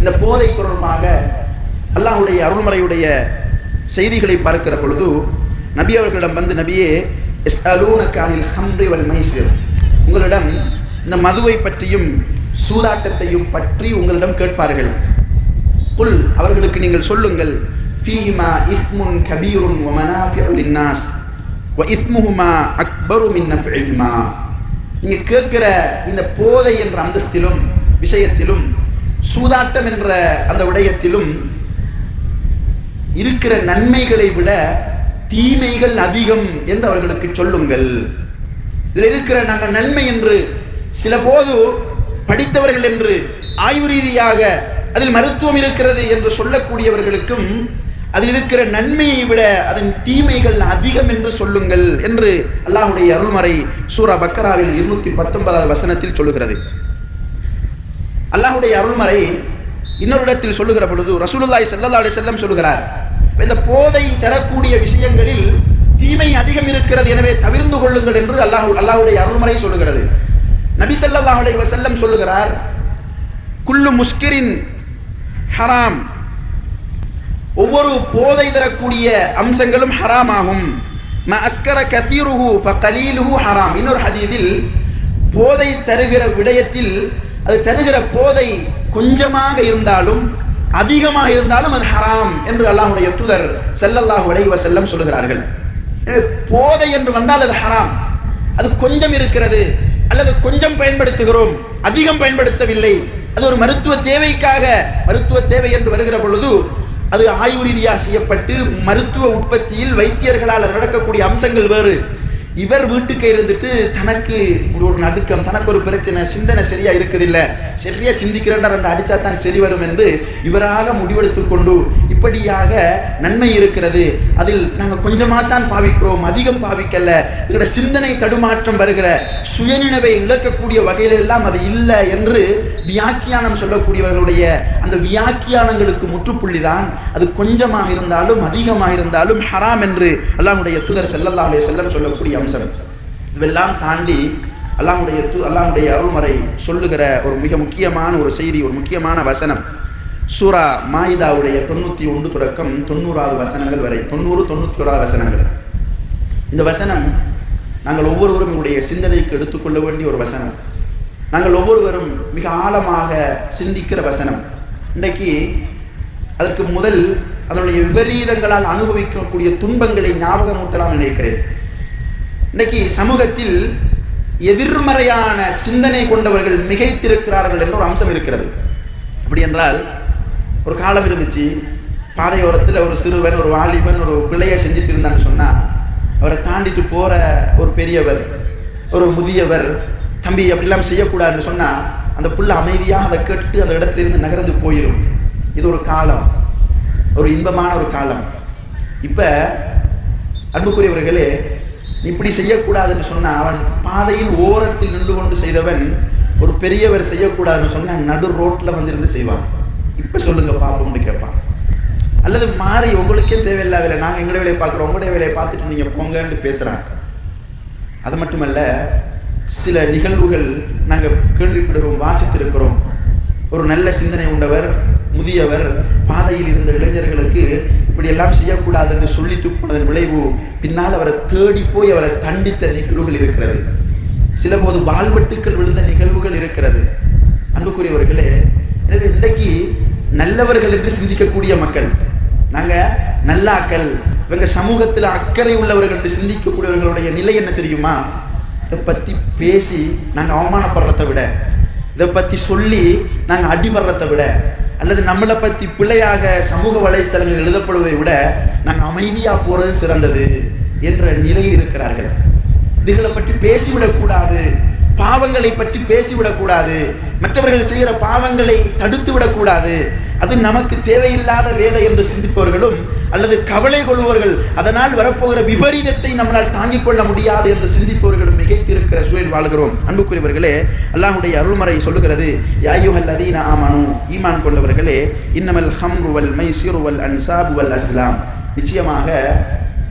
இந்த போதை தொடர்பாக அல்லாஹுடைய அருள்மறையுடைய செய்திகளை பார்க்கிற பொழுது நபி அவர்களிடம் வந்து நபியே எஸ் அலூனக்கானில் ஹம்ரி வல் மைசூர் உங்களிடம் இந்த மதுவை பற்றியும் சூதாட்டத்தையும் பற்றி உங்களிடம் கேட்பார்கள். குல் அவர்களுக்கு நீங்கள் சொல்லுங்கள். ஃபீஹிமா இஸ்முன் கபீருன் வ மனாஃபிஉ லின்னாஸ். வ இஸ்முஹுமா அக்பரு மின் நீங்கள் நீங்க கேட்கிற இந்த போதை என்ற அந்தஸ்திலும் விஷயத்திலும் சூதாட்டம் என்ற அந்த விடயத்திலும் இருக்கிற நன்மைகளை விட தீமைகள் அதிகம் என்று அவர்களுக்கு சொல்லுங்கள். இதில் இருக்கிற நாங்கள் நன்மை என்று சில போது படித்தவர்கள் என்று ஆய்வு ரீதியாக அதில் மருத்துவம் இருக்கிறது என்று சொல்லக்கூடியவர்களுக்கும் அதில் இருக்கிற நன்மையை விட அதன் தீமைகள் அதிகம் என்று சொல்லுங்கள் என்று அல்லாஹுடைய அருள்மறை சூரா பக்கராவில் இருநூத்தி பத்தொன்பதாவது வசனத்தில் சொல்லுகிறது. அல்லாஹுடைய அருள்மறை இன்னொரு இடத்தில் சொல்லுகிற பொழுது ரசூலுல்லாய் ஸல்லல்லாஹு செல்லம் சொல்லுகிறார் இந்த போதை தரக்கூடிய விஷயங்களில் தீமை அதிகம் இருக்கிறது எனவே தவிர்ந்து கொள்ளுங்கள் என்று அல்லாஹ் அல்லாஹுடைய அருள்மறை சொல்லுகிறது. நபி செல்லல்லாஹுடைய செல்லம் சொல்லுகிறார் குல்லு முஸ்கிரின் ஹராம். ஒவ்வொரு போதை தரக்கூடிய அம்சங்களும் ஹராமாகும். ம அஸ்கர கதீருஹு ஃபகலீலுஹு ஹராம். இன்னொரு ஹதீதில் போதை தருகிற விடயத்தில் அது தருகிற போதை கொஞ்சமாக இருந்தாலும் அதிகமாக இருந்தாலும் அது ஹராம் என்று அல்லாஹுடைய தூதர் செல்லல்லாஹு அலைஹி செல்லம் சொல்லுகிறார்கள். போதை என்று வந்தால் அது ஹராம். அது கொஞ்சம் இருக்கிறது அல்லது கொஞ்சம் பயன்படுத்துகிறோம் அதிகம் பயன்படுத்தவில்லை. அது ஒரு மருத்துவ தேவைக்காக மருத்துவ தேவை என்று வருகிற பொழுது அது ஆய்வு ரீதியாக செய்யப்பட்டு மருத்துவ உற்பத்தியில் வைத்தியர்களால் நடக்கக்கூடிய அம்சங்கள் வேறு. இவர் வீட்டுக்கு இருந்துட்டு தனக்கு ஒரு நடுக்கம் தனக்கு ஒரு பிரச்சனை சிந்தனை சரியா இருக்குதில்ல. சரியா சிந்திக்கிறேன்டா ரெண்டு அடிச்சா தான் சரி வரும் என்று இவராக முடிவெடுத்து கொண்டு இப்படியாக நன்மை இருக்கிறது. அதில் நாங்கள் கொஞ்சமாக தான் பாவிக்கிறோம் அதிகம் பாவிக்கல எங்களோட சிந்தனை தடுமாற்றம் வருகிற சுயநினைவை இழக்கக்கூடிய வகையிலெல்லாம் அது இல்லை என்று வியாக்கியானம் சொல்லக்கூடியவர்களுடைய அந்த வியாக்கியானங்களுக்கு முற்றுப்புள்ளி தான் அது கொஞ்சமாக இருந்தாலும் அதிகமாக இருந்தாலும் ஹராம் என்று அல்லாஹுடைய தூதர் ஸல்லல்லாஹு அலைஹி சொல்லக்கூடிய அம்சம். இதுவெல்லாம் தாண்டி அல்லாஹுடைய தூ அல்லாஹுடைய அருள்மறை சொல்லுகிற ஒரு மிக முக்கியமான ஒரு செய்தி ஒரு முக்கியமான வசனம். சூரா மாயிதாவுடைய தொண்ணூற்றி ஒன்று தொடக்கம் தொண்ணூறாவது வசனங்கள் வரை. தொண்ணூறு தொண்ணூற்றி ஓராவது வசனங்கள். இந்த வசனம் நாங்கள் ஒவ்வொருவரும் உடைய சிந்தனைக்கு எடுத்துக்கொள்ள வேண்டிய ஒரு வசனம். நாங்கள் ஒவ்வொருவரும் மிக ஆழமாக சிந்திக்கிற வசனம். இன்றைக்கு அதற்கு முதல் அதனுடைய விபரீதங்களால் அனுபவிக்கக்கூடிய துன்பங்களை ஞாபகமூட்டலாம் நினைக்கிறேன். இன்றைக்கு சமூகத்தில் எதிர்மறையான சிந்தனை கொண்டவர்கள் மிகைத்திருக்கிறார்கள் என்ற ஒரு அம்சம் இருக்கிறது. அப்படி என்றால் ஒரு காலம் இருந்துச்சு பாதையோரத்தில் ஒரு சிறுவன் ஒரு வாலிபன் ஒரு பிள்ளையை செஞ்சுட்டு இருந்தான்னு சொன்னால் அவரை தாண்டிட்டு போகிற ஒரு பெரியவர் ஒரு முதியவர் தம்பி அப்படிலாம் செய்யக்கூடாதுன்னு சொன்னால் அந்த புள்ள அமைதியாக அதை கேட்டுட்டு அந்த இடத்துல இருந்து நகர்ந்து போயிடும் இது ஒரு காலம். ஒரு இன்பமான ஒரு காலம். இப்போ அன்புக்குரியவர்களே இப்படி செய்யக்கூடாதுன்னு சொன்னால் அவன் பாதையின் ஓரத்தில் நின்று கொண்டு செய்தவன் ஒரு பெரியவர் செய்யக்கூடாதுன்னு சொன்னால் நடு ரோட்டில் வந்திருந்து செய்வான். இப்போ சொல்லுங்க பார்ப்போம்னு கேட்பான். அல்லது மாறி உங்களுக்கே தேவையில்லை வேலை நாங்கள் எங்களுடைய வேலையை பார்க்குறோம் உங்களுடைய வேலையை பார்த்துட்டு நீங்கள் போங்கன்னு பேசுகிறாங்க அது மட்டுமல்ல சில நிகழ்வுகள் நாங்கள் கேள்விப்படுகிறோம் வாசித்திருக்கிறோம். ஒரு நல்ல சிந்தனை உண்டவர் முதியவர் பாதையில் இருந்த இளைஞர்களுக்கு இப்படி எல்லாம் செய்யக்கூடாது என்று சொல்லிட்டு போனதன் விளைவு பின்னால் அவரை தேடி போய் அவரை தண்டித்த நிகழ்வுகள் இருக்கிறது. சில போது வாழ்வெட்டுக்கள் விழுந்த நிகழ்வுகள் இருக்கிறது. அன்புக்குரியவர்களே எனவே இன்றைக்கு நல்லவர்கள் என்று சிந்திக்கக்கூடிய மக்கள் நாங்கள் நல்லாக்கள் இவங்க சமூகத்தில் அக்கறை உள்ளவர்கள் என்று சிந்திக்கக்கூடியவர்களுடைய நிலை என்ன தெரியுமா? இதை பற்றி பேசி நாங்கள் அவமானப்படுறத விட இதை பற்றி சொல்லி நாங்கள் அடிபடுறத விட அல்லது நம்மளை பற்றி பிழையாக சமூக வலைத்தளங்கள் எழுதப்படுவதை விட நாங்கள் அமைதியாக போகிறது சிறந்தது என்ற நிலையில் இருக்கிறார்கள். இதுகளை பற்றி பேசிவிடக்கூடாது பாவங்களை பற்றி பேசிவிடக்கூடாது மற்றவர்கள் செய்கிற பாவங்களை தடுத்து விடக்கூடாது அது நமக்கு தேவையில்லாத வேலை என்று சிந்திப்பவர்களும் அல்லது கவலை கொள்வோர்கள் அதனால் வரப்போகிற விபரீதத்தை நம்மளால் தாங்கிக் கொள்ள முடியாது என்று சிந்திப்பவர்களும் மிகைத்திருக்கிற சூழல் வாழ்கிறோம். அன்புக்குரியவர்களே அல்லாஹுடைய அருள்மறை சொல்லுகிறது யாயுஹல் அதீன ஆமனு ஈமான் கொண்டவர்களே இன்னமல் ஹம்ருவல் வல் மைசிரு வல் அன்சாபு அஸ்லாம் நிச்சயமாக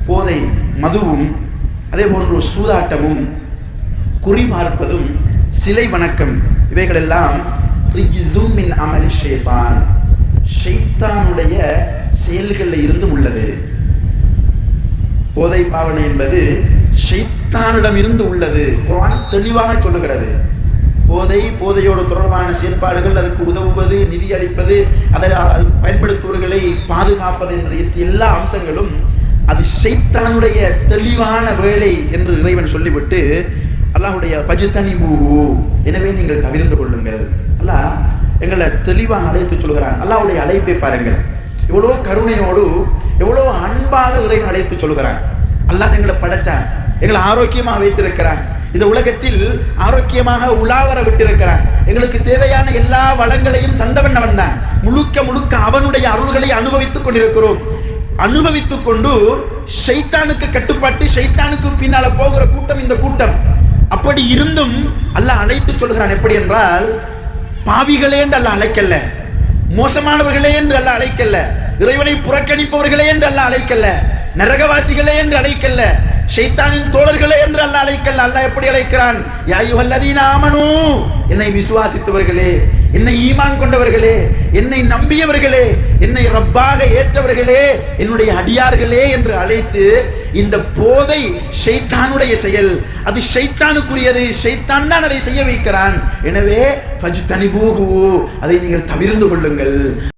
போதை மதுவும் அதே போன்று சூதாட்டமும் குறிபார்ப்பதும் சிலை வணக்கம் இவைகளெல்லாம் ரிஜிசும் மின் அமலி ஷேபான் ஷைத்தானுடைய செயல்களில் இருந்தும் உள்ளது. போதை பாவனை என்பது ஷைத்தானிடம் இருந்து உள்ளது. குரான் தெளிவாக சொல்லுகிறது. போதை போதையோடு தொடர்பான செயல்பாடுகள் அதுக்கு உதவுவது நிதி அளிப்பது அதை அது பயன்படுத்துபவர்களை பாதுகாப்பது என்ற எல்லா அம்சங்களும் அது ஷைத்தானுடைய தெளிவான வேலை என்று இறைவன் சொல்லிவிட்டு அல்லாஹுடைய பஜுத்தனி பூ எனவே நீங்கள் தவிர்ந்து கொள்ளுங்கள். அல்லாஹ் எங்களை தெளிவாக அழைத்து சொல்கிறான். அல்லாவுடைய அழைப்பை பாருங்கள். இவ்வளோ கருணையோடு எவ்வளோ அன்பாக இறைவன் அழைத்து சொல்கிறான். அல்லாஹ் எங்களை படைச்சான். எங்களை ஆரோக்கியமாக வைத்திருக்கிறான். இந்த உலகத்தில் ஆரோக்கியமாக உலாவர விட்டிருக்கிறான். எங்களுக்கு தேவையான எல்லா வளங்களையும் தந்தவன் அவன் தான் முழுக்க முழுக்க அவனுடைய அருள்களை அனுபவித்துக் கொண்டிருக்கிறோம். அனுபவித்துக் கொண்டு ஷைத்தானுக்கு கட்டுப்பாட்டு ஷைத்தானுக்கு பின்னால போகிற கூட்டம் இந்த கூட்டம். அப்படி இருந்தும் அல்லாஹ் அழைத்து சொல்கிறான். எப்படி என்றால் பாவிகளே என்று அல்ல அழைக்கல. மோசமானவர்களே என்று அல்ல அழைக்கல்ல இறைவனை புறக்கணிப்பவர்களே என்று அல்ல அழைக்கல்ல நரகவாசிகளே என்று அழைக்கல்ல ஷைத்தானின் தோழர்களே என்று அல்ல அழைக்கல்ல அல்ல எப்படி அழைக்கிறான்? யாயுவல்லதீன ஆமனு. என்னை விசுவாசித்தவர்களே என்னை ஈமான் கொண்டவர்களே என்னை நம்பியவர்களே என்னை ரப்பாக ஏற்றவர்களே என்னுடைய அடியார்களே என்று அழைத்து இந்த போதை ஷைத்தானுடைய செயல். அது ஷைத்தானுக்குரியது. ஷைத்தான் தான் அதை செய்ய வைக்கிறான். எனவே ஃபஜ் தனிபூகு அதை நீங்கள் தவிர்ந்து கொள்ளுங்கள்.